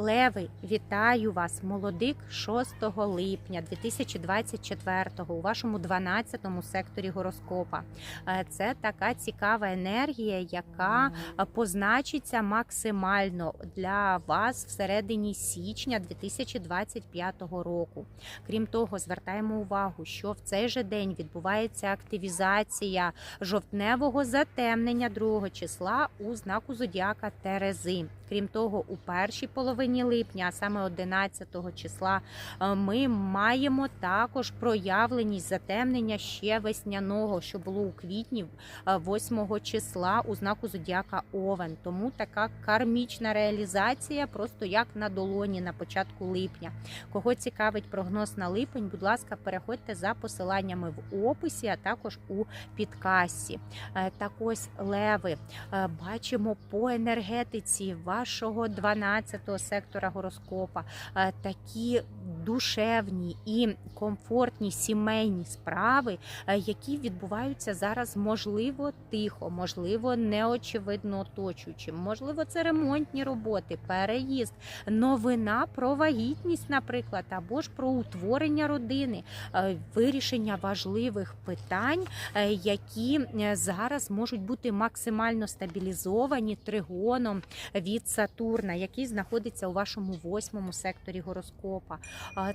Леви, вітаю вас, молодик 6 липня 2024 у вашому 12-му секторі гороскопа. Е, Це така цікава енергія, яка е, позначиться максимально для вас всередині січня 2025 року. Крім того, звертаємо увагу, що в цей же день відбувається активізація жовтневого затемнення 2 числа у знаку зодіака Терези. Крім того, у першій половині липня, а саме 11 числа, е, ми маємо також проявленість затемнення ще весняного, що було у квітні е, 8 числа у знаку зодіака Овен. Тому така кармічна реалізація, просто як на долоні на початку липня. Кого цікавить прогноз на липень, будь ласка, переходьте за посиланнями в описі, а також у підкасті. Е, Так ось леви е, бачимо по енергетиці вашого 12-го сектора гороскопа е, такі душевні і комфортні сімейні справи, е, які відбуваються зараз, можливо, тихо, можливо, неочевидно оточуючим, можливо, це ремонтні роботи, переїзд, новина про вагітність, наприклад, або ж про утворення родини, е, вирішення важливих питань, які зараз можуть бути максимально стабілізовані тригоном від Сатурна, який знаходиться у вашому восьмому секторі гороскопа.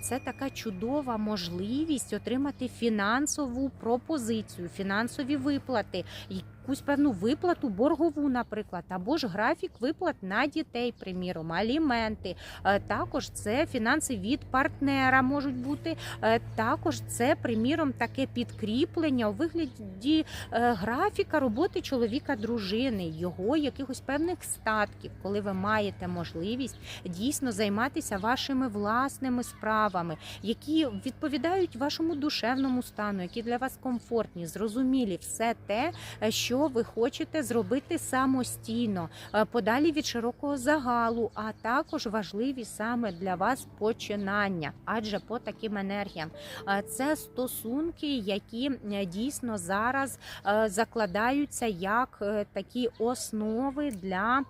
Це така чудова можливість отримати фінансову пропозицію, фінансові виплати. Якусь певну виплату боргову, наприклад, або ж графік виплат на дітей, приміром, аліменти. Е, Також це фінанси від партнера можуть бути. Е, Також це, приміром, таке підкріплення у вигляді е, графіка роботи чоловіка, дружини, його якихось певних статків, коли ви маєте можливість дійсно займатися вашими власними справами, які відповідають вашому душевному стану, які для вас комфортні, зрозумілі, все те, е, що ви хочете зробити самостійно, е, подалі від широкого загалу, а також важливі саме для вас починання, адже по таким енергіям е, це стосунки, які е, дійсно зараз закладаються як такі основи для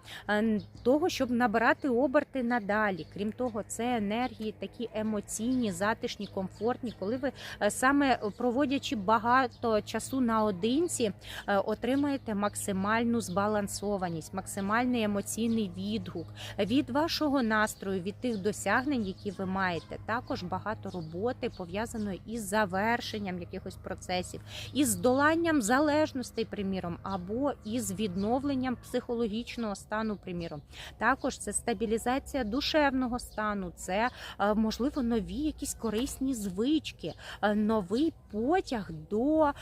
того, щоб набирати оберти надалі. Крім того, це енергії такі емоційні, затишні, комфортні, коли ви саме проводячи багато часу наодинці, е, отримаєте максимальну збалансованість, максимальний емоційний відгук від вашого настрою, від тих досягнень, які ви маєте. Також багато роботи пов'язаної із завершенням якихось процесів, із здоланням залежностей, приміром, або із відновленням психологічного стану, приміром. Також це стабілізація душевного стану, це е, можливо нові якісь корисні звички, е, новий потяг до е,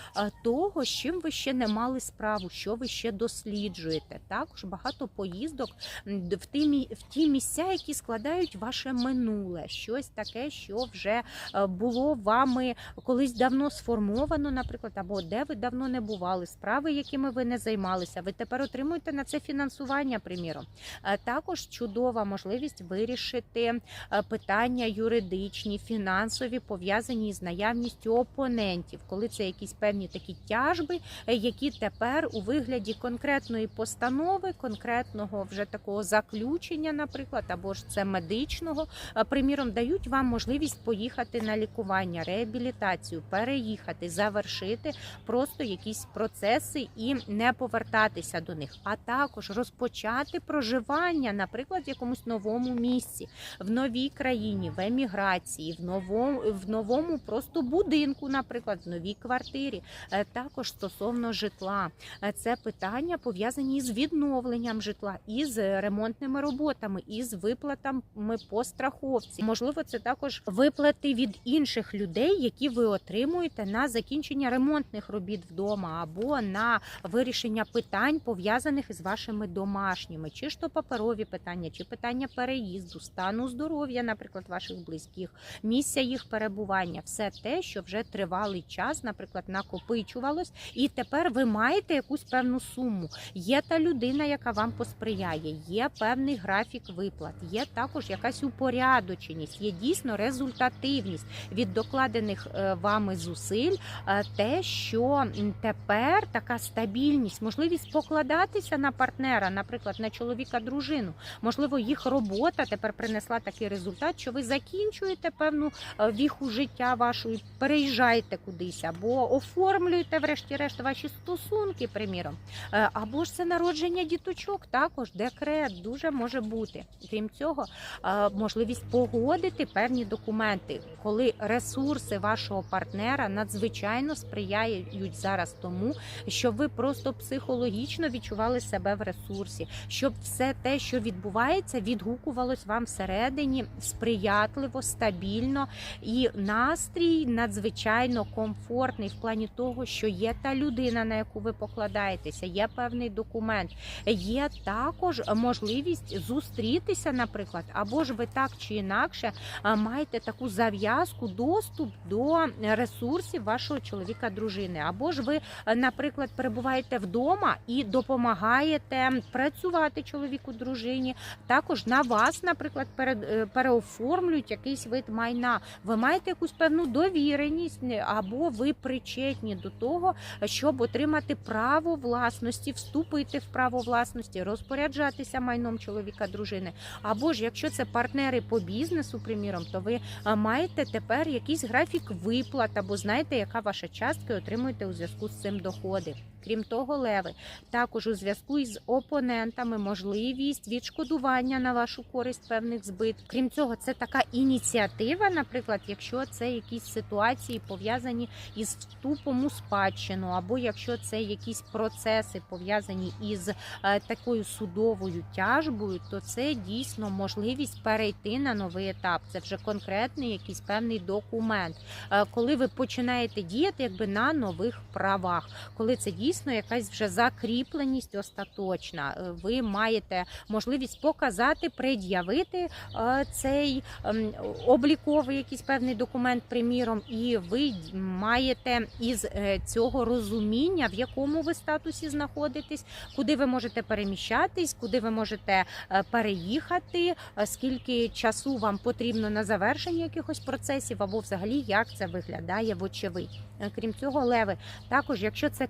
того, з чим ви ще не мали справу, що ви ще досліджуєте. Також багато поїздок в ті, в ті місця, які складають ваше минуле, щось таке, що вже е, було вами колись давно сформовано, наприклад, або де ви давно не бували, справи, якими ви не займалися. Ви тепер отримуєте на це фінансування, приміром. Е, Також чудова можливість вирішити е, питання юридичні, фінансові, пов'язані з наявністю опонентів, коли це якісь певні такі тяжби, які тепер у вигляді конкретної постанови, конкретного вже такого заключення, наприклад, або ж це медичного, приміром, дають вам можливість поїхати на лікування, реабілітацію, переїхати, завершити просто якісь процеси і не повертатися до них, а також розпочати проживання, наприклад, в якомусь новому місці, в новій країні, в еміграції, в новому в новому просто будинку, наприклад, в новій квартирі. Е, Також стосовно житла, це питання пов'язані з відновленням житла, із ремонтними роботами, із виплатами по страховці. Можливо, це також виплати від інших людей, які ви отримуєте на закінчення ремонтних робіт вдома або на вирішення питань пов'язаних з вашими домашніми, чи ж то паперові питання, чи питання переїзду, стану здоров'я, наприклад, ваших близьких, місця їх перебування, все те, що вже тривалий час, наприклад, накопичувалось, і тепер ви маєте маєте якусь певну суму, є та людина, яка вам посприяє, є певний графік виплат, є також якась упорядоченість, є дійсно результативність від докладених е, вами зусиль, е, те, що тепер така стабільність, можливість покладатися на партнера, наприклад, на чоловіка, дружину. Можливо, їх робота тепер принесла такий результат, що ви закінчуєте певну е, віху життя вашої, переїжджаєте кудись, або оформлюєте, врешті-решт, ваші стосунки, приміром. Е, Або ж це народження діточок, також декрет дуже може бути. Крім цього, е, можливість погодити певні документи, коли ресурси вашого партнера надзвичайно сприяють зараз тому, щоб ви просто психологічно відчували себе в ресурсі, щоб все те, що відбувається, відгукувалось вам всередині сприятливо, стабільно і настрій надзвичайно комфортний в плані того, що є та людина, на яку ви покладаєтеся, є певний документ, є також можливість зустрітися, наприклад, або ж ви так чи інакше маєте таку зав'язку, доступ до ресурсів вашого чоловіка, дружини, або ж ви, наприклад, перебуваєте вдома і допомагаєте працювати чоловіку, дружині. Також на вас, наприклад, е, переоформлюють якийсь вид майна. Ви маєте якусь певну довіреність, або ви причетні до того, щоб отримати право власності, вступити в право власності, розпоряджатися майном чоловіка, дружини. Або ж якщо це партнери по бізнесу, приміром, то ви маєте тепер якийсь графік виплат, або знаєте, яка ваша частка отримуєте у зв'язку з цим доходи. Крім того, леви також у зв'язку із опонентами можливість відшкодування на вашу користь певних збитків. Крім цього, це така ініціатива, наприклад, якщо це якісь ситуації пов'язані із вступом у спадщину, або якщо це якісь процеси пов'язані із е, такою судовою тяжбою, то це дійсно можливість перейти на новий етап. Це вже конкретний якийсь певний документ, Е, коли ви починаєте діяти якби на нових правах, коли це дійсно якась вже закріпленість остаточна. Е, Ви маєте можливість показати, пред'явити е, цей ем, обліковий якийсь певний документ, приміром, і ви маєте із е, цього розуміння, в якому ви статусі знаходитесь, куди ви можете переміщатись, куди ви можете переїхати, скільки часу вам потрібно на завершення якихось процесів, або взагалі як це виглядає вочевидь. Крім цього, леви, також, якщо це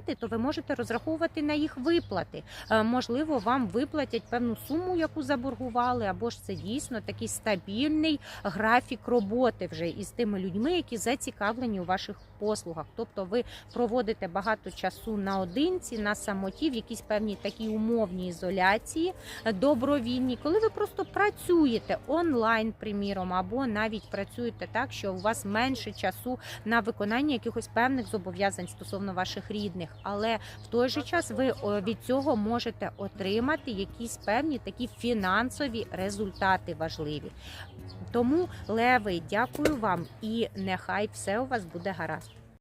клієнти, то ви можете розраховувати на їх виплати. Е, Можливо, вам виплатять певну суму, яку заборгували, або ж це дійсно такий стабільний графік роботи вже із тими людьми, які зацікавлені у ваших послугах. Тобто ви проводите багато часу наодинці, на самоті, в якійсь певній такій умовній ізоляції, е, добровільній, коли ви просто працюєте онлайн, приміром, або навіть працюєте так, що у вас менше часу на виконання якихось певних зобов'язань стосовно ваших рідних, але в той же час ви від цього можете отримати якісь певні такі фінансові результати важливі. Тому, леви, дякую вам і нехай все у вас буде гаразд.